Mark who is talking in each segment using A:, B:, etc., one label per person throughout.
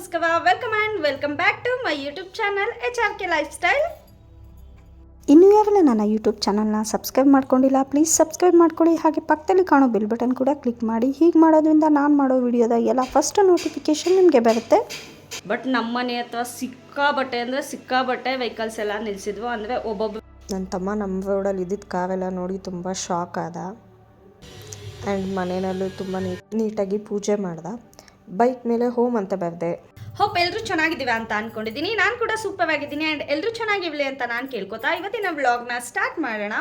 A: ನಮಸ್ಕಾರ welcome and welcome back to my YouTube channel H R K lifestyle
B: ಇನ್ನೂ ಯಾರೆಲ್ಲ ನನ್ನ ಯೂಟ್ಯೂಬ್ ಚಾನಲ್ನ ಸಬ್ಸ್ಕ್ರೈಬ್ ಮಾಡ್ಕೊಂಡಿಲ್ಲ ಪ್ಲೀಸ್ ಸಬ್ಸ್ಕ್ರೈಬ್ ಮಾಡ್ಕೊಳ್ಳಿ. ಹಾಗೆ ಪಕ್ಕದಲ್ಲಿ ಕಾಣೋ ಬೆಲ್ ಬಟನ್ ಕೂಡ ಕ್ಲಿಕ್ ಮಾಡಿ. ಹೀಗೆ ಮಾಡೋದ್ರಿಂದ ನಾನು ಮಾಡೋ ವಿಡಿಯೋದ ಎಲ್ಲ ಫಸ್ಟ್ ನೋಟಿಫಿಕೇಷನ್ ನಿಮಗೆ ಬರುತ್ತೆ.
A: ಬಟ್ ನಮ್ಮ ಮನೆ ಹತ್ರ ಸಿಕ್ಕಾಬಟ್ಟೆ ಅಂದರೆ ಸಿಕ್ಕಾಬಟ್ಟೆ ವೆಹಿಕಲ್ಸ್ ಎಲ್ಲ ನಿಲ್ಲಿಸಿದ್ವು ಅಂದರೆ ಒಬ್ಬೊಬ್ಬ
B: ನನ್ನ ತಮ್ಮ ನಮ್ಮ ರೋಡಲ್ಲಿ ಇದ್ದಿದ್ದ ಕಾವೆಲ್ಲ ನೋಡಿ ತುಂಬ ಶಾಕ್ ಆದ. ಆ್ಯಂಡ್ ಮನೆಯಲ್ಲೂ ತುಂಬ ನೀಟ್ ನೀಟಾಗಿ ಪೂಜೆ ಮಾಡ್ದ. ಬೈಕ್ ಮೇಲೆ ಹೋಮ್ ಅಂತ ಬರೆದೆ.
A: ಹೋಪ್ ಎಲ್ಲರೂ ಚೆನ್ನಾಗಿದ್ದೀವಿ ಅಂತ ಅನ್ಕೊಂಡಿದ್ದೀನಿ. ನಾನು ಕೂಡ ಸೂಪರ್ ಆಗಿದ್ದೀನಿ ಆ್ಯಂಡ್ ಎಲ್ಲರೂ ಚೆನ್ನಾಗಿರ್ಲಿ ಅಂತ ನಾನು ಕೇಳ್ಕೊತಾ ಇವತ್ತಿನ ವ್ಲಾಗ್ನ ಸ್ಟಾರ್ಟ್ ಮಾಡೋಣ.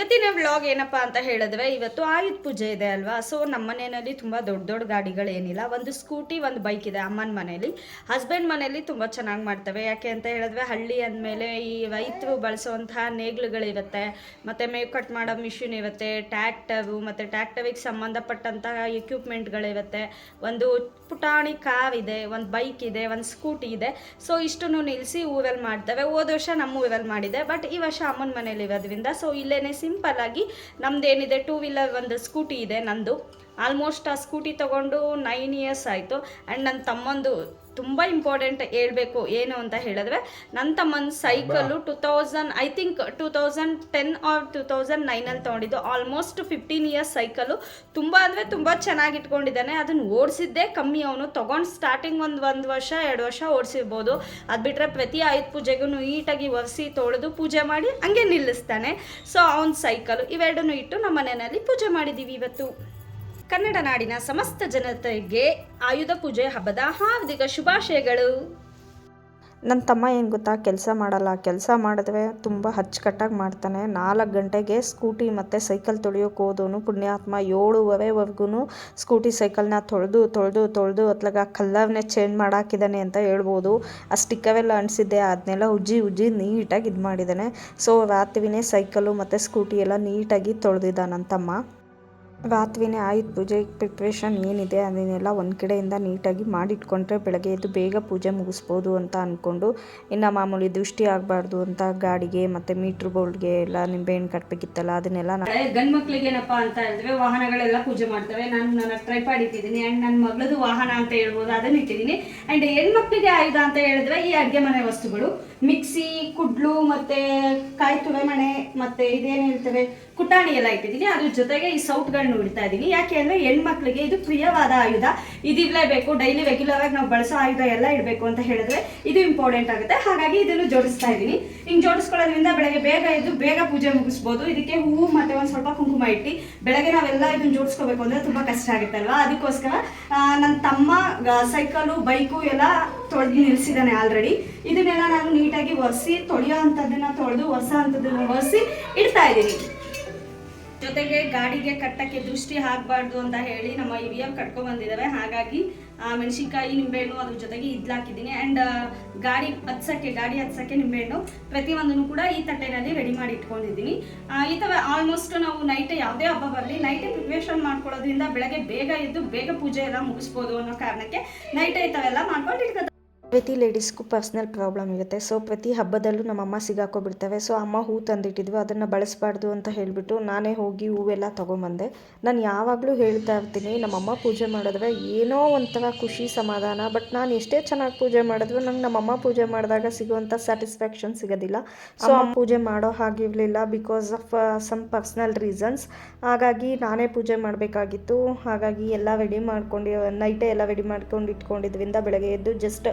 A: ಇವತ್ತಿನ ವ್ಲಾಗ್ ಏನಪ್ಪ ಅಂತ ಹೇಳಿದ್ರೆ ಇವತ್ತು ಆಯುಧ ಪೂಜೆ ಇದೆ ಅಲ್ವಾ? ಸೊ ನಮ್ಮ ಮನೆಯಲ್ಲಿ ತುಂಬ ದೊಡ್ಡ ದೊಡ್ಡ ಗಾಡಿಗಳೇನಿಲ್ಲ ಒಂದು ಸ್ಕೂಟಿ ಒಂದು ಬೈಕ್ ಇದೆ ಅಮ್ಮನ ಮನೆಯಲ್ಲಿ. ಹಸ್ಬೆಂಡ್ ಮನೆಯಲ್ಲಿ ತುಂಬ ಚೆನ್ನಾಗಿ ಮಾಡ್ತವೆ. ಯಾಕೆ ಅಂತ ಹೇಳಿದ್ರೆ ಹಳ್ಳಿ ಅಂದಮೇಲೆ ಈ ರೈತರು ಬಳಸುವಂತಹ ನೇಗ್ಲುಗಳಿರುತ್ತೆ. ಮತ್ತು ಮೇವ್ ಕಟ್ ಮಾಡೋ ಮಿಷಿನ್ ಇರುತ್ತೆ. ಟ್ಯಾಕ್ಟರು ಮತ್ತು ಟ್ಯಾಕ್ಟರಿಗೆ ಸಂಬಂಧಪಟ್ಟಂತಹ ಎಕ್ವಿಪ್ಮೆಂಟ್ಗಳಿರುತ್ತೆ ಒಂದು ಪುಟಾಣಿ ಕಾರ್ ಇದೆ, ಒಂದು ಬೈಕ್ ಇದೆ, ಒಂದು ಸ್ಕೂಟಿ ಇದೆ. ಸೊ ಇಷ್ಟನ್ನು ನಿಲ್ಲಿಸಿ ಊರಲ್ಲಿ ಮಾಡ್ತವೆ. ಹೋದ ವರ್ಷ ನಮ್ಮ ಊರಲ್ಲಿ ಮಾಡಿದೆ. ಬಟ್ ಈ ವರ್ಷ ಅಮ್ಮನ ಮನೇಲಿ ಇರೋದ್ರಿಂದ ಸೊ ಇಲ್ಲೇನೆ ಸಿಂಪಲ್ ಆಗಿ ನಮ್ದೇನಿದೆ ಟೂ ವೀಲರ್ ಒಂದು ಸ್ಕೂಟಿ ಇದೆ ನಂದು. ಆಲ್ಮೋಸ್ಟ್ ಆ ಸ್ಕೂಟಿ ತಗೊಂಡು ನೈನ್ ಇಯರ್ಸ್ ಆಯಿತು. ಆ್ಯಂಡ್ ನನ್ನ ತಮ್ಮಂದು ತುಂಬ ಇಂಪಾರ್ಟೆಂಟ್ ಹೇಳಬೇಕು ಏನು ಅಂತ ಹೇಳಿದ್ರೆ ನನ್ನ ತಮ್ಮನ cycle two thousand I think two thousand ten or two thousand ನೈನಲ್ಲಿ ತೊಗೊಂಡಿದ್ದು. ಆಲ್ಮೋಸ್ಟ್ ಫಿಫ್ಟೀನ್ ಇಯರ್ಸ್ ಸೈಕಲ್ಲು ತುಂಬ ಅಂದರೆ ತುಂಬ ಚೆನ್ನಾಗಿ ಇಟ್ಕೊಂಡಿದ್ದಾನೆ. ಅದನ್ನು ಓಡಿಸಿದ್ದೇ ಕಮ್ಮಿ ಅವನು. ತೊಗೊಂಡು ಸ್ಟಾರ್ಟಿಂಗ್ ಒಂದು ಒಂದು ವರ್ಷ ಎರಡು ವರ್ಷ ಓಡಿಸಿರ್ಬೋದು. ಅದು ಬಿಟ್ಟರೆ ಪ್ರತಿ ಆಯುಧ ಪೂಜೆಗೂ ನೀಟಾಗಿ ಒರೆಸಿ ತೊಳೆದು ಪೂಜೆ ಮಾಡಿ ಹಂಗೆ ನಿಲ್ಲಿಸ್ತಾನೆ. ಸೊ ಅವನ ಸೈಕಲ್ ಇವೆರಡನ್ನೂ ಇಟ್ಟು ನಮ್ಮ ಮನೆಯಲ್ಲಿ ಪೂಜೆ ಮಾಡಿದ್ದೀವಿ ಇವತ್ತು. ಕನ್ನಡ ನಾಡಿನ ಸಮಸ್ತ ಜನತೆಗೆ ಆಯುಧ ಪೂಜೆ ಹಬ್ಬದ ಹಾರ್ದಿಕ ಶುಭಾಶಯಗಳು.
B: ನನ್ನ ತಮ್ಮ ಏನು ಗೊತ್ತಾ, ಕೆಲಸ ಮಾಡಲ್ಲ. ಕೆಲಸ ಮಾಡಿದ್ರೆ ತುಂಬ ಅಚ್ಚುಕಟ್ಟಾಗಿ ಮಾಡ್ತಾನೆ. ನಾಲ್ಕು ಗಂಟೆಗೆ ಸ್ಕೂಟಿ ಮತ್ತು ಸೈಕಲ್ ತೊಳೆಯೋಕೆ ಹೋದವನು ಪುಣ್ಯಾತ್ಮ. ಏಳುವರೆವರೆಗೂ ಸ್ಕೂಟಿ ಸೈಕಲ್ನ ತೊಳೆದು ತೊಳೆದು ತೊಳೆದು ಅತ್ಲಾಗ ಕಲ್ಲರ್ನೇ ಚೇಂಜ್ ಮಾಡಾಕಿದ್ದಾನೆ ಅಂತ ಹೇಳ್ಬೋದು. ಆ ಸ್ಟಿಕ್ಕವೆಲ್ಲ ಅನಿಸಿದ್ದೆ ಅದನ್ನೆಲ್ಲ ಉಜ್ಜಿ ಉಜ್ಜಿ ನೀಟಾಗಿ ಇದು ಮಾಡಿದ್ದಾನೆ ಸೊ, ರಾತ್ರಿನೇ ಸೈಕಲು ಮತ್ತು ಸ್ಕೂಟಿ ಎಲ್ಲ ನೀಟಾಗಿ ತೊಳೆದಿದ್ದ ನನ್ನ ತಮ್ಮ. ರಾತ್ರಿನೇ ಆಯುಧ ಪೂಜೆ ಪ್ರಿಪ್ರೇಷನ್ ಏನಿದೆ ಅದನ್ನೆಲ್ಲ ಒಂದು ಕಡೆಯಿಂದ ನೀಟಾಗಿ ಮಾಡಿಟ್ಕೊಂಡ್ರೆ ಬೆಳಗ್ಗೆ ಎದ್ದು ಬೇಗ ಪೂಜೆ ಮುಗಿಸ್ಬೋದು ಅಂತ ಅಂದ್ಕೊಂಡು ಇನ್ನು ಮಾಮೂಲಿ ದೃಷ್ಟಿ ಆಗಬಾರ್ದು ಅಂತ ಗಾಡಿಗೆ ಮತ್ತು ಮೀಟ್ರ್ ಬೋಲ್ಡ್ಗೆ ಎಲ್ಲ ನಿಂಬೆಹಣ್ಣು ಕಟ್ಟಬೇಕಿತ್ತಲ್ಲ ಅದನ್ನೆಲ್ಲ ನಾನು
A: ಗಂಡ್ ಮಕ್ಳಿಗೆ ಏನಪ್ಪ ಅಂತ ಹೇಳಿದ್ರೆ ವಾಹನಗಳೆಲ್ಲ ಪೂಜೆ ಮಾಡ್ತವೆ. ನಾನು ನನ್ನ ಟ್ರೈಪಾಡ್ ಇಟ್ಟಿದ್ದೀನಿ ಆ್ಯಂಡ್ ನನ್ನ ಮಗಳದು ವಾಹನ ಅಂತ ಹೇಳ್ಬೋದು, ಅದನ್ನ ಇಟ್ಟಿದ್ದೀನಿ. ಆ್ಯಂಡ್ ಹೆಣ್ಮಕ್ಳಿಗೆ ಆಯುಧ ಅಂತ ಹೇಳಿದ್ರೆ ಈ ಅಡುಗೆ ಮನೆ ವಸ್ತುಗಳು. ಮಿಕ್ಸಿ, ಕುಡ್ಲು ಮತ್ತೆ ಕಾಯಿ ತುವೆ ಮಣೆ ಮತ್ತೆ ಇದೇನು ಹೇಳ್ತೇವೆ, ಕುಟಾಣಿ ಎಲ್ಲ ಇಟ್ಟಿದ್ದೀನಿ. ಅದ್ರ ಜೊತೆಗೆ ಈ ಸೌಟ್ಗಳನ್ನ ಇಡ್ತಾ ಇದ್ದೀನಿ. ಯಾಕೆ ಅಂದ್ರೆ ಹೆಣ್ಮಕ್ಳಿಗೆ ಇದು ಪ್ರಿಯವಾದ ಆಯುಧ. ಇದಿರ್ಲೇಬೇಕು ಡೈಲಿ ರೆಗ್ಯುಲರ್ ಆಗಿ ನಾವು ಬಳಸೋ ಆಯುಧ ಎಲ್ಲ ಇಡಬೇಕು ಅಂತ ಹೇಳಿದ್ರೆ ಇದು ಇಂಪಾರ್ಟೆಂಟ್ ಆಗುತ್ತೆ. ಹಾಗಾಗಿ ಇದನ್ನು ಜೋಡಿಸ್ತಾ ಇದ್ದೀನಿ. ಹಿಂಗೆ ಜೋಡಿಸ್ಕೊಳ್ಳೋದ್ರಿಂದ ಬೆಳಗ್ಗೆ ಬೇಗ ಇದ್ದು ಬೇಗ ಪೂಜೆ ಮುಗಿಸ್ಬೋದು. ಇದಕ್ಕೆ ಹೂವು ಮತ್ತೆ ಒಂದು ಸ್ವಲ್ಪ ಕುಂಕುಮ ಇಟ್ಟು ಬೆಳಗ್ಗೆ ನಾವೆಲ್ಲ ಇದನ್ನ ಜೋಡಿಸ್ಕೋಬೇಕು ಅಂದ್ರೆ ತುಂಬಾ ಕಷ್ಟ ಆಗುತ್ತೆ ಅಲ್ವಾ? ಅದಕ್ಕೋಸ್ಕರ ನನ್ನ ತಮ್ಮ ಸೈಕಲು ಬೈಕು ಎಲ್ಲ ತೊಳೆದು ನಿಲ್ಸಿದ್ದಾನೆ ಆಲ್ರೆಡಿ ಇದನ್ನೆಲ್ಲ ನಾನು ನೀಟಾಗಿ ಒರೆಸಿ, ತೊಳೆಯೋ ಅಂಥದ್ದನ್ನ ತೊಳೆದು ಹೊಸ ಅಂಥದ್ದನ್ನ ಒರೆಸಿ ಇಡ್ತಾ ಇದ್ದೀನಿ. ಜೊತೆಗೆ ಗಾಡಿಗೆ ಕಟ್ಟಕ್ಕೆ ದೃಷ್ಟಿ ಹಾಕಬಾರ್ದು ಅಂತ ಹೇಳಿ ನಮ್ಮ ಹಿರಿಯರು ಕಟ್ಕೊಂಡ್ ಬಂದಿದ್ದಾವೆ ಹಾಗಾಗಿ ಮೆಣಸಿನ್ಕಾಯಿ, ನಿಂಬೆಹಣ್ಣು ಅದ್ರ ಜೊತೆಗೆ ಇದ್ಲಾಕಿದ್ದೀನಿ ಆ್ಯಂಡ್ ಗಾಡಿ ಹತ್ಸಕ್ಕೆ ಗಾಡಿ ಹತ್ಸಕ್ಕೆ ನಿಂಬೆಹಣ್ಣು ಪ್ರತಿಯೊಂದನ್ನು ಕೂಡ ಈ ತಟ್ಟೆನಲ್ಲಿ ರೆಡಿ ಮಾಡಿ ಇಟ್ಕೊಂಡಿದ್ದೀನಿ. ಈ ಥರ ಆಲ್ಮೋಸ್ಟ್ ನಾವು ನೈಟ್ ಯಾವುದೇ ಹಬ್ಬ ಬರಲಿ ನೈಟೇ ಪ್ರಿಪ್ರೇಷನ್ ಮಾಡ್ಕೊಳ್ಳೋದ್ರಿಂದ ಬೆಳಗ್ಗೆ ಬೇಗ ಎದ್ದು, ಬೇಗ ಪೂಜೆ ಎಲ್ಲ ಮುಗಿಸ್ಬೋದು ಅನ್ನೋ ಕಾರಣಕ್ಕೆ ನೈಟೇ ಈ ಥರ ಎಲ್ಲ ಮಾಡ್ಕೊಂಡು
B: ಪ್ರತಿ ಲೇಡೀಸ್ಗೂ ಪರ್ಸ್ನಲ್ ಪ್ರಾಬ್ಲಮ್ ಇರುತ್ತೆ. ಸೊ ಪ್ರತಿ ಹಬ್ಬದಲ್ಲೂ ನಮ್ಮಮ್ಮ ಸಿಗಾಕೊಬಿಡ್ತವೆ. ಸೊ ಅಮ್ಮ ಹೂ ತಂದಿಟ್ಟಿದ್ವಿ. ಅದನ್ನು ಬಳಸಬಾರ್ದು ಅಂತ ಹೇಳಿಬಿಟ್ಟು ನಾನೇ ಹೋಗಿ ಹೂವೆಲ್ಲ ತೊಗೊಂಬಂದೆ. ನಾನು ಯಾವಾಗಲೂ ಹೇಳ್ತಾ ಇರ್ತೀನಿ ನಮ್ಮಮ್ಮ ಪೂಜೆ ಮಾಡಿದ್ರೆ ಏನೋ ಒಂಥರ ಖುಷಿ ಸಮಾಧಾನ. ಬಟ್ ನಾನು ಎಷ್ಟೇ ಚೆನ್ನಾಗಿ ಪೂಜೆ ಮಾಡಿದ್ರು ನಂಗೆ ನಮ್ಮಮ್ಮ ಪೂಜೆ ಮಾಡಿದಾಗ ಸಿಗುವಂಥ ಸ್ಯಾಟಿಸ್ಫ್ಯಾಕ್ಷನ್ ಸಿಗೋದಿಲ್ಲ. ಸೊ ಅಮ್ಮ ಪೂಜೆ ಮಾಡೋ ಹಾಗಿರಲಿಲ್ಲ because of some personal reasons. ಹಾಗಾಗಿ ನಾನೇ ಪೂಜೆ ಮಾಡಬೇಕಾಗಿತ್ತು. ಹಾಗಾಗಿ ಎಲ್ಲ ರೆಡಿ ಮಾಡ್ಕೊಂಡು ನೈಟೇ ಎಲ್ಲ ರೆಡಿ ಮಾಡ್ಕೊಂಡು ಇಟ್ಕೊಂಡಿದ್ರಿಂದ ಬೆಳಗ್ಗೆ ಎದ್ದು ಜಸ್ಟ್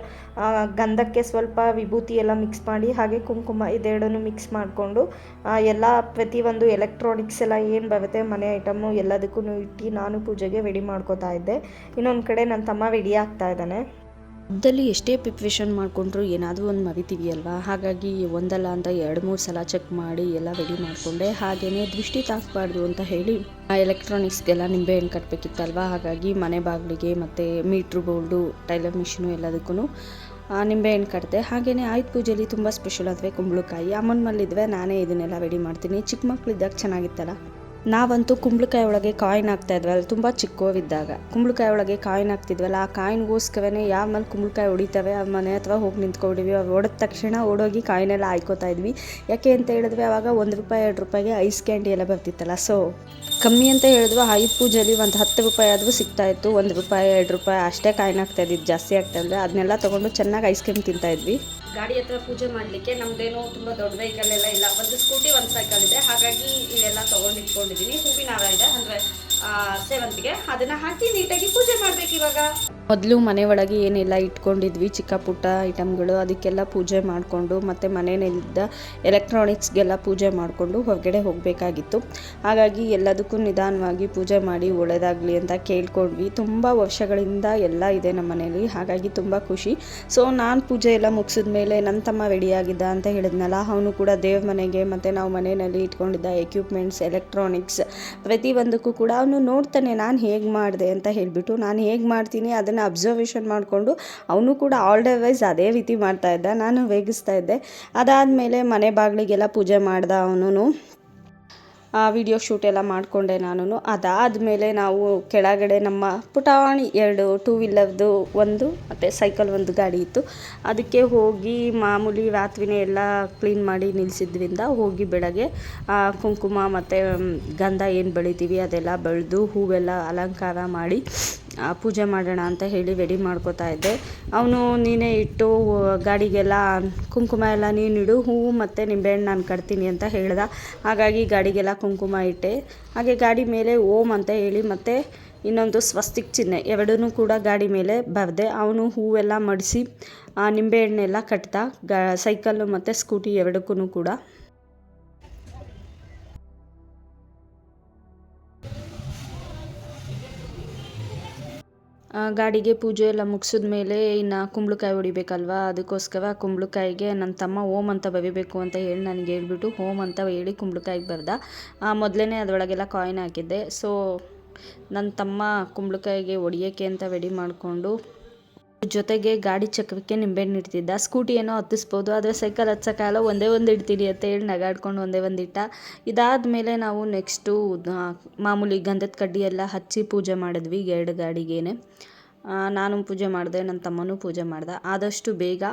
B: ಗಂಧಕ್ಕೆ ಸ್ವಲ್ಪ ವಿಭೂತಿ ಎಲ್ಲ ಮಿಕ್ಸ್ ಮಾಡಿ ಹಾಗೆ ಕುಂಕುಮ ಇದೆರಡನ್ನು ಮಿಕ್ಸ್ ಮಾಡಿಕೊಂಡು ಎಲ್ಲ ಪ್ರತಿಯೊಂದು ಎಲೆಕ್ಟ್ರಾನಿಕ್ಸ್ ಎಲ್ಲ ಏನು ಬರುತ್ತೆ, ಮನೆ ಐಟಮು ಎಲ್ಲದಕ್ಕೂ ಇಟ್ಟು ನಾನು ಪೂಜೆಗೆ ರೆಡಿ ಮಾಡ್ಕೋತಾ ಇದ್ದೆ. ಇನ್ನೊಂದು ಕಡೆ ನನ್ನ ತಮ್ಮ ರೆಡಿ ಆಗ್ತಾ ಇದ್ದಾನೆ.
C: ಹಬ್ಬದಲ್ಲಿ ಎಷ್ಟೇ ಪ್ರಿಪ್ರೇಷನ್ ಮಾಡಿಕೊಂಡ್ರು ಏನಾದರೂ ಒಂದು ಮರಿತೀವಿ ಅಲ್ವಾ ಹಾಗಾಗಿ ಒಂದಲ್ಲ ಅಂತ ಎರಡು ಮೂರು ಸಲ ಚೆಕ್ ಮಾಡಿ ಎಲ್ಲ ರೆಡಿ ಮಾಡಿಕೊಂಡೆ. ಹಾಗೆಯೇ ದೃಷ್ಟಿ ತಾಕಬಾರ್ದು ಅಂತ ಹೇಳಿ ಆ ಎಲೆಕ್ಟ್ರಾನಿಕ್ಸ್ಗೆಲ್ಲ ನಿಂಬೆಹಣ್ಣು ಕಟ್ಟಬೇಕಿತ್ತಲ್ವಾ ಹಾಗಾಗಿ ಮನೆ ಬಾಗಿಲಿಗೆ ಮತ್ತು ಮೀಟ್ರು ಬೋಲ್ಡು ಟೈಲರ್ ಮಿಷಿನು ಎಲ್ಲದಕ್ಕೂ ನಿಂಬೆಹಣ್ಣು ಕಟ್ಟಿದೆ ಹಾಗೆಯೇ ಆಯುಧ ಪೂಜೆಯಲ್ಲಿ ತುಂಬ ಸ್ಪೆಷಲ್ ಅದುವೆ ಕುಂಬಳಕಾಯಿ. ಅಮ್ಮನ ಮಲ್ಲಿದ್ವೆ, ನಾನೇ ಇದನ್ನೆಲ್ಲ ರೆಡಿ ಮಾಡ್ತೀನಿ. ಚಿಕ್ಕ ಮಕ್ಕಳಿದ್ದಾಗ ಚೆನ್ನಾಗಿತ್ತಲ್ಲ? ನಾವಂತೂ ಕುಂಬಳಕಾಯಿ ಒಳಗೆ ಕಾಯಿನ್ ಹಾಕ್ತಾ ಇದ್ವಲ್ಲ ತುಂಬ ಚಿಕ್ಕವರಿದ್ದಾಗ ಕುಂಬಳಕಾಯಿ ಒಳಗೆ ಕಾಯಿನ್ ಹಾಕ್ತಿದ್ವಲ್ಲ, ಆ ಕಾಯಿನ್ಗೋಸ್ಕರನೇ ಯಾವ ಮನೆ ಕುಂಬಳಕಾಯಿ ಹೊಡಿತವೆ, ಆ ಮನೆ ಹತ್ರ ಹೋಗಿ ನಿಂತ್ಕೊಂಡಿದ್ವಿ ಅವ್ರು ಹೊಡೆದ ತಕ್ಷಣ ಓಡೋಗಿ ಕಾಯಿನೆಲ್ಲ ಹಾಯ್ಕೋತಾ ಇದ್ವಿ. ಯಾಕೆ ಅಂತ ಹೇಳಿದ್ರೆ ಆವಾಗ ಒಂದು ರೂಪಾಯಿ, ಎರಡು ರೂಪಾಯಿಗೆ ಐಸ್ ಕ್ಯಾಂಡಿ ಎಲ್ಲ ಬರ್ತಿತ್ತಲ್ಲ, ಸೊ
A: ಕಮ್ಮಿ ಅಂತ ಹೇಳಿದ್ರು ಹೈ ಪೂಜೆಯಲ್ಲಿ ಒಂದು ಹತ್ತು ರೂಪಾಯಿ ಆದರೂ ಸಿಗ್ತಾ ಇತ್ತು, ಒಂದು ರೂಪಾಯಿ, ಎರಡು ರೂಪಾಯಿ ಅಷ್ಟೇ ಕಾಯಿನ್ ಇದ್ದಿದ್ದು ಜಾಸ್ತಿ ಆಗ್ತಾ ಇರಲಿಲ್ಲ ಅದನ್ನೆಲ್ಲ ತೊಗೊಂಡು ಚೆನ್ನಾಗಿ ಐಸ್ ಕ್ರೀಮ್ ತಿಂತಾ ಇದ್ವಿ.
D: ಗಾಡಿ ಹತ್ರ ಪೂಜೆ ಮಾಡಲಿಕ್ಕೆ ನಮ್ದೇನೋ ತುಂಬ ದೊಡ್ಡ ವೆಹಿಕಲ್ ಎಲ್ಲ ಇಲ್ಲ. ಒಂದು ಸ್ಕೂಟಿ ಒಂದು ಸೈಕಲ್ ಇದೆ. ಹಾಗಾಗಿ ಇಲ್ಲೆಲ್ಲ ತೊಗೊಂಡು ಇಟ್ಕೊಂಡಿದ್ದೀನಿ ಹೂವಿನ ಹಾರ ಇದೆ. ಅಂದರೆ ಸೇವಂತಿಗೆ. ಅದನ್ನು ಹಾಕಿ ನೀಟಾಗಿ ಪೂಜೆ ಮಾಡಬೇಕು ಇವಾಗ.
A: ಮೊದಲು ಮನೆ ಒಳಗೆ ಏನೆಲ್ಲ ಇಟ್ಕೊಂಡಿದ್ವಿ, ಚಿಕ್ಕ ಪುಟ್ಟ ಐಟಮ್ಗಳು, ಅದಕ್ಕೆಲ್ಲ ಪೂಜೆ ಮಾಡಿಕೊಂಡು ಮತ್ತು ಮನೆಯಲ್ಲಿದ್ದ ಎಲೆಕ್ಟ್ರಾನಿಕ್ಸ್ಗೆಲ್ಲ ಪೂಜೆ ಮಾಡಿಕೊಂಡು ಹೊರಗಡೆ ಹೋಗಬೇಕಾಗಿತ್ತು. ಹಾಗಾಗಿ ಎಲ್ಲದಕ್ಕೂ ನಿಧಾನವಾಗಿ ಪೂಜೆ ಮಾಡಿ ಒಳ್ಳೆಯದಾಗಲಿ ಅಂತ ಕೇಳ್ಕೊಂಡ್ವಿ. ತುಂಬ ವರ್ಷಗಳಿಂದ ಎಲ್ಲ ಇದೆ ನಮ್ಮ ಮನೆಯಲ್ಲಿ ಹಾಗಾಗಿ ತುಂಬ ಖುಷಿ. ಸೊ ನಾನು ಪೂಜೆ ಎಲ್ಲ ಮುಗಿಸಿದ ಮೇಲೆ ನನ್ನ ತಮ್ಮ ರೆಡಿಯಾಗಿದ್ದ ಅಂತ ಹೇಳಿದ್ನಲ್ಲ, ಅವನು ಕೂಡ ದೇವ್ರ ಮನೆಗೆ ಮತ್ತು ನಾವು ಮನೆಯಲ್ಲಿ ಇಟ್ಕೊಂಡಿದ್ದ ಎಕ್ವಿಪ್ಮೆಂಟ್ಸ್ ಎಲೆಕ್ಟ್ರಾನಿಕ್ಸ್ ಪ್ರತಿಯೊಂದಕ್ಕೂ ಕೂಡ ಅವನು ನೋಡ್ತಾನೆ, ನಾನು ಹೇಗೆ ಮಾಡಿದೆ ಅಂತ ಹೇಳಿಬಿಟ್ಟು, ನಾನು ಹೇಗೆ ಮಾಡ್ತೀನಿ, ಅದನ್ನು ಅಬ್ಸರ್ವೇಷನ್ ಮಾಡಿಕೊಂಡು ಅವನು ಕೂಡ ಆಲ್ ಡೇ ವೈಸ್ ಅದೇ ರೀತಿ ಮಾಡ್ತಾ ಇದ್ದ ನಾನು ವೇಗಿಸ್ತಾ ಇದ್ದೆ. ಅದಾದಮೇಲೆ ಮನೆ ಬಾಗಿಲಿಗೆಲ್ಲ ಪೂಜೆ ಮಾಡ್ದ ಅವನು ವಿಡಿಯೋ ಶೂಟ್ ಎಲ್ಲ ಮಾಡಿಕೊಂಡೆ ನಾನು ಅದಾದಮೇಲೆ ನಾವು ಕೆಳಗಡೆ ನಮ್ಮ ಪುಟಾಣಿ ಎರಡು ಟೂ ವೀಲರ್ದು ಒಂದು ಮತ್ತು ಸೈಕಲ್ ಒಂದು ಗಾಡಿ ಇತ್ತು. ಅದಕ್ಕೆ ಹೋಗಿ ಮಾಮೂಲಿ ರಾತ್ರಿನೇ ಎಲ್ಲ ಕ್ಲೀನ್ ಮಾಡಿ ನಿಲ್ಲಿಸಿದ್ರಿಂದ ಹೋಗಿ ಬೆಳಗ್ಗೆ ಆ, ಕುಂಕುಮ ಮತ್ತು ಗಂಧ ಏನು ಬೆಳಿತೀವಿ ಅದೆಲ್ಲ ಬೆಳೆದು ಹೂವೆಲ್ಲ ಅಲಂಕಾರ ಮಾಡಿ ಆ, ಪೂಜೆ ಮಾಡೋಣ ಅಂತ ಹೇಳಿ ರೆಡಿ ಮಾಡ್ಕೋತಾ ಇದ್ದೆ. ಅವನು ನೀನೇ ಇಟ್ಟು ಗಾಡಿಗೆಲ್ಲ, ಕುಂಕುಮ ಎಲ್ಲ ನೀನಿಡು, ಹೂವು ಮತ್ತು ನಿಂಬೆಹಣ್ಣು ನಾನು ಕಟ್ತೀನಿ ಅಂತ ಹೇಳ್ದ. ಹಾಗಾಗಿ ಗಾಡಿಗೆಲ್ಲ ಕುಂಕುಮ ಇಟ್ಟೆ. ಹಾಗೆ ಗಾಡಿ ಮೇಲೆ ಓಂ ಅಂತ ಹೇಳಿ ಮತ್ತು ಇನ್ನೊಂದು ಸ್ವಸ್ತಿಕ್ ಚಿಹ್ನೆ ಎರಡನ್ನೂ ಕೂಡ ಗಾಡಿ ಮೇಲೆ ಬರೆದೆ. ಅವನು ಹೂವೆಲ್ಲ ಮಡಿಸಿ ನಿಂಬೆಹಣ್ಣೆಲ್ಲ ಕಟ್ತಾ ಗಾ, ಸೈಕಲ್ಲು ಮತ್ತು ಸ್ಕೂಟಿ ಎರಡಕ್ಕೂ ಕೂಡ. ಗಾಡಿಗೆ ಪೂಜೆ ಎಲ್ಲ ಮುಗಿಸಿದ ಮೇಲೆ ಇನ್ನು ಕುಂಬಳಕಾಯಿ ಹೊಡಿಬೇಕಲ್ವಾ? ಅದಕ್ಕೋಸ್ಕರ ಕುಂಬಳಕಾಯಿಗೆ ನನ್ನ ತಮ್ಮ ಓಮ್ ಅಂತ ಬರಿಬೇಕು ಅಂತ ಹೇಳಿ ನನಗೆ ಹೇಳ್ಬಿಟ್ಟು ಓಮ್ ಅಂತ ಹೇಳಿ ಕುಂಬಳಕಾಯಿಗೆ ಬರೆದ. ಮೊದಲೇ ಅದರೊಳಗೆಲ್ಲ ಕಾಯಿನ್ ಹಾಕಿದ್ದೆ. ಸೊ ನನ್ನ ತಮ್ಮ ಕುಂಬಳಕಾಯಿಗೆ ಹೊಡಿಯೋಕ್ಕೆ ಅಂತ ರೆಡಿ ಮಾಡಿಕೊಂಡು ಜೊತೆಗೆ ಗಾಡಿ ಚಕ್ರಕ್ಕೆ ನಿಂಬೆಹಣ್ಣು ಇಡ್ತಿದ್ದ ಸ್ಕೂಟಿ ಏನೋ ಹತ್ತಿಸ್ಬೋದು, ಆದರೆ ಸೈಕಲ್ ಹತ್ಸೋಕ್ಕಾಗಲ್ಲ ಒಂದೇ ಒಂದು ಇಡ್ತೀನಿ ಅಂತ ಹೇಳಿ ನಗಾಡ್ಕೊಂಡು ಒಂದೇ ಒಂದು ಇಟ್ಟ. ಇದಾದಮೇಲೆ ನಾವು ನೆಕ್ಸ್ಟು ಮಾಮೂಲಿ ಗಂಧದ ಕಡ್ಡಿ ಎಲ್ಲ ಹಚ್ಚಿ ಪೂಜೆ ಮಾಡಿದ್ವಿ ಎರಡು ಗಾಡಿಗೇನೆ. ನಾನು ಪೂಜೆ ಮಾಡಿದೆ ನನ್ನ ತಮ್ಮನೂ ಪೂಜೆ ಮಾಡ್ದೆ. ಆದಷ್ಟು ಬೇಗ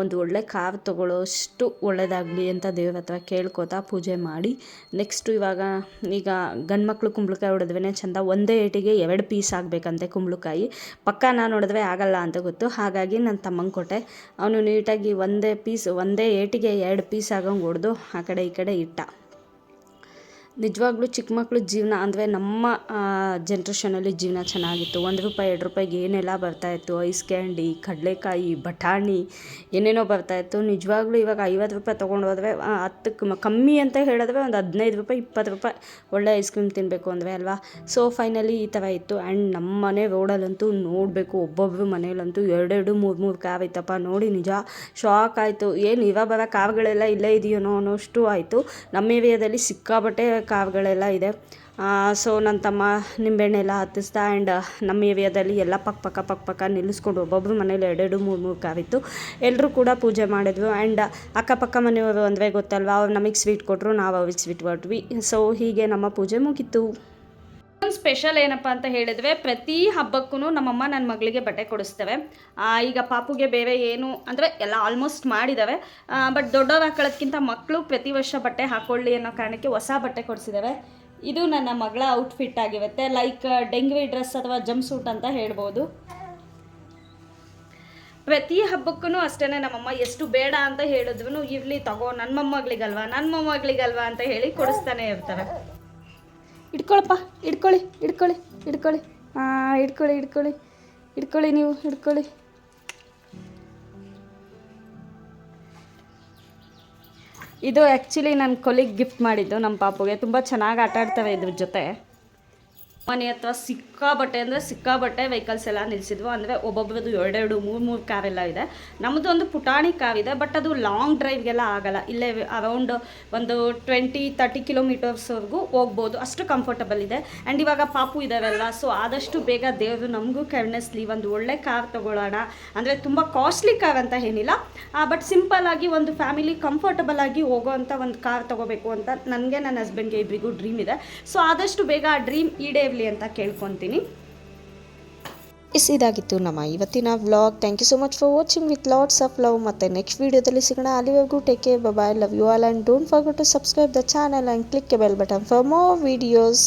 A: ಒಂದು ಒಳ್ಳೆ ಕಾರ್ ತಗೊಳ್ಳೋಷ್ಟು ಒಳ್ಳೆಯದಾಗಲಿ ಅಂತ ದೇವ್ರ ಹತ್ರ ಕೇಳ್ಕೊತಾ ಪೂಜೆ ಮಾಡಿ. ನೆಕ್ಸ್ಟು ಇವಾಗ ಈಗ ಗಂಡು ಮಕ್ಕಳು ಕುಂಬಳಕಾಯಿ ಹೊಡೆದ್ವೇ ಚಂದ ಒಂದೇ ಏಟಿಗೆ ಎರಡು ಪೀಸ್ ಆಗಬೇಕಂತೆ ಕುಂಬಳಕಾಯಿ. ಪಕ್ಕ ನಾನು ಹೊಡೆದ್ರೆ ಆಗಲ್ಲ ಅಂತ ಗೊತ್ತು. ಹಾಗಾಗಿ ನನ್ನ ತಮ್ಮಂಗೆ ಕೊಟ್ಟೆ. ಅವನು ನೀಟಾಗಿ ಒಂದೇ ಪೀಸ್ ಒಂದೇ ಏಟಿಗೆ ಎರಡು ಪೀಸ್ ಆಗಂಗೆ ಹೊಡೆದು ಆ ಕಡೆ ಈ ಕಡೆ ಇಟ್ಟ. ನಿಜವಾಗ್ಲೂ ಚಿಕ್ಕ ಮಕ್ಕಳು ಜೀವನ ಅಂದರೆ ನಮ್ಮ ಜನ್ರೇಷನಲ್ಲಿ ಜೀವನ ಚೆನ್ನಾಗಿತ್ತು. ಒಂದು ರೂಪಾಯಿ, ಎರಡು ರೂಪಾಯಿಗೆ ಏನೆಲ್ಲ ಬರ್ತಾಯಿತ್ತು ಐಸ್ ಕ್ಯಾಂಡಿ, ಕಡಲೆಕಾಯಿ, ಬಟಾಣಿ, ಏನೇನೋ ಬರ್ತಾಯಿತ್ತು ನಿಜವಾಗ್ಲೂ ಇವಾಗ ಐವತ್ತು ರೂಪಾಯಿ ತೊಗೊಂಡು ಹೋದ್ರೆ ಹತ್ತಕ್ಕೆ ಕಮ್ಮಿ ಅಂತ ಹೇಳಿದ್ರೆ ಒಂದು ಹದಿನೈದು ರೂಪಾಯಿ, ಇಪ್ಪತ್ತು ರೂಪಾಯಿ ಒಳ್ಳೆ ಐಸ್ ಕ್ರೀಮ್ ತಿನ್ನಬೇಕು ಅಂದರೆ ಅಲ್ವಾ? ಸೊ ಫೈನಲಿ ಈ ಥರ ಇತ್ತು. ಆ್ಯಂಡ್ ನಮ್ಮ ಮನೆ ರೋಡಲ್ಲಂತೂ ನೋಡಬೇಕು ಒಬ್ಬೊಬ್ಬರು ಮನೆಯಲ್ಲಂತೂ ಎರಡೆರಡು, ಮೂರು ಮೂರು ಕಾರ್ ಇತ್ತಪ್ಪ. ನೋಡಿ ನಿಜ ಶಾಕ್ ಆಯಿತು. ಏನು ಇವಾಗ ಬರೋ ಕಾರ್ಗಳೆಲ್ಲ ಇಲ್ಲೇ ಇದೆಯೇನೋ ಅನ್ನೋಷ್ಟು ಆಯಿತು. ನಮ್ಮ ಏರಿಯಾದಲ್ಲಿ ಸಿಕ್ಕಾಬಟ್ಟೆ ಕಾರ್ಗಳೆಲ್ಲ ಇದೆ. ಸೊ ನನ್ನ ತಮ್ಮ ನಿಂಬೆಹಣ್ಣೆಲ್ಲ ಹತ್ತಿಸ್ತಾ ಆ್ಯಂಡ್ ನಮ್ಮ ಏರಿಯಾದಲ್ಲಿ ಎಲ್ಲ ಪಕ್ಕ ಪಕ್ಕ ಪಕ್ಕ ಪಕ್ಕ ನಿಲ್ಲಿಸ್ಕೊಂಡು ಒಬ್ಬೊಬ್ಬರು ಮನೇಲಿ ಎರಡೆರಡು ಮೂರು ಮೂರು ಕಾವಿತ್ತು. ಎಲ್ಲರೂ ಕೂಡ ಪೂಜೆ ಮಾಡಿದ್ವು ಆ್ಯಂಡ್ ಅಕ್ಕಪಕ್ಕ ಮನೆಯವರು ಅಂದರೆ ಗೊತ್ತಲ್ವ, ಅವ್ರು ನಮಗೆ ಸ್ವೀಟ್ ಕೊಟ್ಟರು ನಾವು ಅವ್ರಿಗೆ ಸ್ವೀಟ್ ಕೊಟ್ವಿ. ಸೊ ಹೀಗೆ ನಮ್ಮ ಪೂಜೆ ಮುಗೀತು.
D: ಸ್ಪೆಷಲ್ ಏನಪ್ಪ ಅಂತ ಹೇಳಿದ್ರೆ ಪ್ರತಿ ಹಬ್ಬಕ್ಕೂ ನಮ್ಮಮ್ಮ ನನ್ನ ಮಗಳಿಗೆ ಬಟ್ಟೆ ಕೊಡಿಸ್ತೇವೆ. ಈಗ ಪಾಪುಗೆ ಬೇರೆ ಏನು, ಅಂದರೆ ಎಲ್ಲ ಆಲ್ಮೋಸ್ಟ್ ಮಾಡಿದ್ದಾವೆ ಬಟ್ ದೊಡ್ಡವ್ರು ಹಾಕೊಳ್ಳೋದ್ಕಿಂತ ಮಕ್ಕಳು ಪ್ರತಿ ವರ್ಷ ಬಟ್ಟೆ ಹಾಕೊಳ್ಳಿ ಅನ್ನೋ ಕಾರಣಕ್ಕೆ ಹೊಸ ಬಟ್ಟೆ ಕೊಡಿಸಿದ್ದಾವೆ ಇದು ನನ್ನ ಮಗಳ ಔಟ್ಫಿಟ್ ಆಗಿರುತ್ತೆ. ಲೈಕ್ ಡೆಂಗ್ವಿ ಡ್ರೆಸ್ ಅಥವಾ ಜಂಪ್ ಸೂಟ್ ಅಂತ ಹೇಳ್ಬೋದು. ಪ್ರತಿ ಹಬ್ಬಕ್ಕೂ ಅಷ್ಟೇ ನಮ್ಮಮ್ಮ ಎಷ್ಟು ಬೇಡ ಅಂತ ಹೇಳಿದ್ರು ಇರಲಿ ತಗೋ ನನ್ನ ಮೊಮ್ಮಗಳಿಗಲ್ವಾ ನನ್ನ ಮೊಮ್ಮಗಳಿಗಲ್ವಾ ಅಂತ ಹೇಳಿ ಕೊಡಿಸ್ತಾನೆ ಇರ್ತಾರೆ.
A: ಇಟ್ಕೊಳಪ್ಪ ಇಟ್ಕೊಳ್ಳಿ ಇಟ್ಕೊಳ್ಳಿ ಇಟ್ಕೊಳ್ಳಿ ಹಾಂ ಇಟ್ಕೊಳ್ಳಿ ಇಟ್ಕೊಳ್ಳಿ ಇಟ್ಕೊಳ್ಳಿ ನೀವು ಇಟ್ಕೊಳ್ಳಿ
D: ಇದು ಆ್ಯಕ್ಚುಲಿ ನನ್ನ ಕೊಲಿಗೆ ಗಿಫ್ಟ್ ಮಾಡಿದ್ದು ನಮ್ಮ ಪಾಪುಗೆ. ತುಂಬ ಚೆನ್ನಾಗಿ ಆಟ ಆಡ್ತವೆ ಇದ್ರ ಜೊತೆ. ಮನೆ ಹತ್ರ ಸಿಕ್ಕಾಬಟ್ಟೆ ಅಂದರೆ ಸಿಕ್ಕಾಬಟ್ಟೆ ವೆಹಿಕಲ್ಸ್ ಎಲ್ಲ ನಿಲ್ಲಿಸಿದ್ವು ಅಂದರೆ ಒಬ್ಬೊಬ್ಬರದು ಎರಡೆರಡು, ಮೂರು ಮೂರು ಕಾರೆಲ್ಲ ಇದೆ. ನಮ್ಮದು ಒಂದು ಪುಟಾಣಿ ಕಾರ್ ಇದೆ ಬಟ್ ಅದು ಲಾಂಗ್ ಡ್ರೈವ್ಗೆಲ್ಲ ಆಗಲ್ಲ. ಇಲ್ಲೇ ಅರೌಂಡ್ ಒಂದು ಟ್ವೆಂಟಿ ತರ್ಟಿ ಕಿಲೋಮೀಟರ್ಸ್ವರೆಗೂ ಹೋಗ್ಬೋದು. ಅಷ್ಟು ಕಂಫರ್ಟಬಲ್ ಇದೆ. ಆ್ಯಂಡ್ ಇವಾಗ ಪಾಪು ಇದ್ದಾರಲ್ಲ ಸೊ ಆದಷ್ಟು ಬೇಗ ದೇವರು ನಮಗೂ ಕರುಣಿಸ್ಲಿ ಒಂದು ಒಳ್ಳೆ ಕಾರ್ ತೊಗೊಳ್ಳೋಣ. ಅಂದರೆ ತುಂಬ ಕಾಸ್ಟ್ಲಿ ಕಾರ್ ಅಂತ ಏನಿಲ್ಲ. ಬಟ್ ಸಿಂಪಲ್ ಆಗಿ ಒಂದು ಫ್ಯಾಮಿಲಿ ಕಂಫರ್ಟಬಲ್ ಆಗಿ ಹೋಗೋವಂಥ ಒಂದು ಕಾರ್ ತೊಗೋಬೇಕು ಅಂತ ನನಗೆ, ನನ್ನ ಹಸ್ಬೆಂಡ್ಗೆ ಇಬ್ಬರಿಗೂ ಡ್ರೀಮ್ ಇದೆ. ಸೊ ಆದಷ್ಟು ಬೇಗ ಆ ಡ್ರೀಮ್ ಈಡೇರಲಿ. ಅಂತ ಕೇಳ್ಕೊತೀನಿ.
B: ಇಸ್ ಇದಾಗಿತ್ತು ನಮ್ಮ ಇವತ್ತಿನ vlog. Thank you so much for watching with lots of love ಮತ್ತೆ ನೆಕ್ಸ್ಟ್ ವೀಡಿಯೋದಲ್ಲಿ ಸಿಗೋಣ. ಅಲ್ಲಿವರೆಗೂ take care bye love you all and don't forget to subscribe the channel and click bell button for more videos